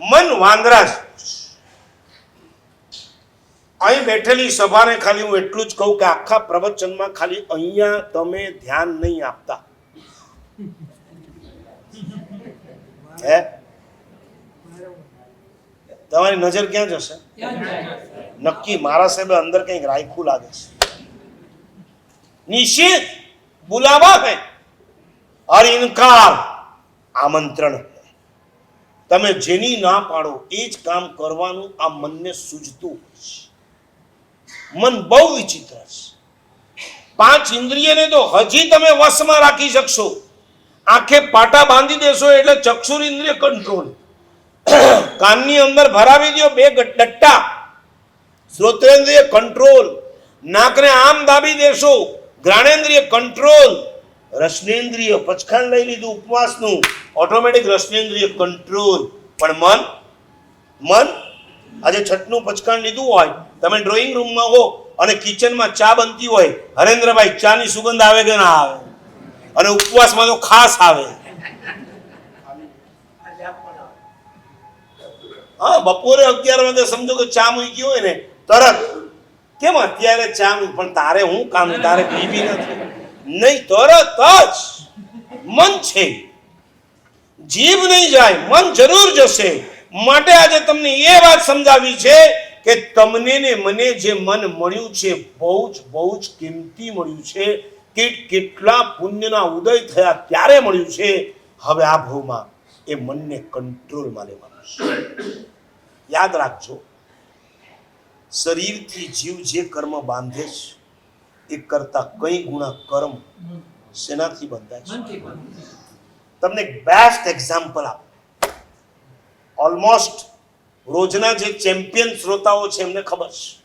મન વાંદરા છે અહીં બેઠેલી સભાને ખાલી હું એટલું જ કહું કે આખા પ્રવચનમાં ખાલી અહીંયા તમે ધ્યાન નહીં આપતા હે તમારી નજર ક્યાં જશે નક્કી મારા સાહેબે અંદર કંઈક રાખ્યું લાગે છે નિશ્ચિત બુલાવા હે और इनकार આમંત્રણ હે તમે જેની ના પાડો, એ જ કામ કરવાનું આ મનને સૂજતું મન બહુ વિચિત્ર છે. પાંચ ઇન્દ્રિયને તો હજી તમે વશમાં રાખી શકશો. આંખે પાટા બાંધી દેશો એટલે ચક્ષુર ઇન્દ્રિય કંટ્રોલ કાનની અંદર ભરાવી દો બે ડટ્ટા. શ્રોત્રેન્દ્રિય કંટ્રોલ નાકને આમ દાબી દેશો. જ્ઞાનેન્દ્રિય કંટ્રોલ રસનેન્દ્રિય પચખાન લઈ લીધું ઉપવાસનું. ઓટોમેટિક રસનેન્દ્રિય કંટ્રોલ પણ મન? મન? આજે છઠનું પચખાન લીધું હોય, તમે ડ્રોઈંગ રૂમમાં હો અને કિચનમાં ચા બનતી હોય, હરેન્દ્રભાઈ, ચાની સુગંધ આવે કે ના આવે? અને ઉપવાસમાં તો ખાસ આવે. હા, બપોરે અગિયાર વાગે સમજો કે ચા મૂકી હોય ને, તરત. કેમ અત્યારે ચા પણ તારે હું કામ? તારે પીવી નથી. નહીં તરત જ. મન છે. જીભ નહીં જાય, મન જરૂર જશે. માટે આજે તમને એ વાત સમજાવી છે કે તમને ને મને જે મન મળ્યું છે, બહુ જ બહુ જ કિંમતી મળ્યું છે. કે કેટલા પુણ્યના ઉદય થયા, ત્યારે મળ્યું છે. હવે આ ભાવમાં એ મનને કંટ્રોલમાં લેવાનું છે. યાદ રાખજો. શરીરથી જીવ જે કર્મ બાંધે છે એ કરતા કઈ ગુણા કર્મ શેનાથી બંધાય છે? તમને બેસ્ટ એક્ઝામ્પલ આપો. ઓલમોસ્ટ રોજના જે ચેમ્પિયન શ્રોતાઓ છે એમને ખબર છે.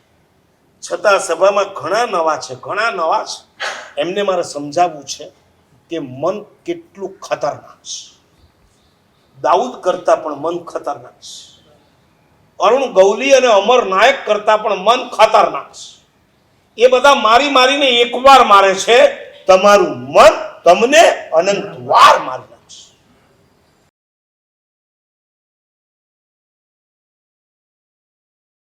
છતાં સભામાં ઘણા નવા છે ઘણા નવા છે. એમને મારે સમજાવવું છે કે મન કેટલું ખતરનાક છે. દાઉદ કરતા પણ મન ખતરનાક છે. અરુણ ગૌલી અને અમર નાયક કરતા પણ મન ખતરનાક છે. એ બધા મારી મારીને એકવાર મારે છે તમારું મન તમને અનંત વાર મારી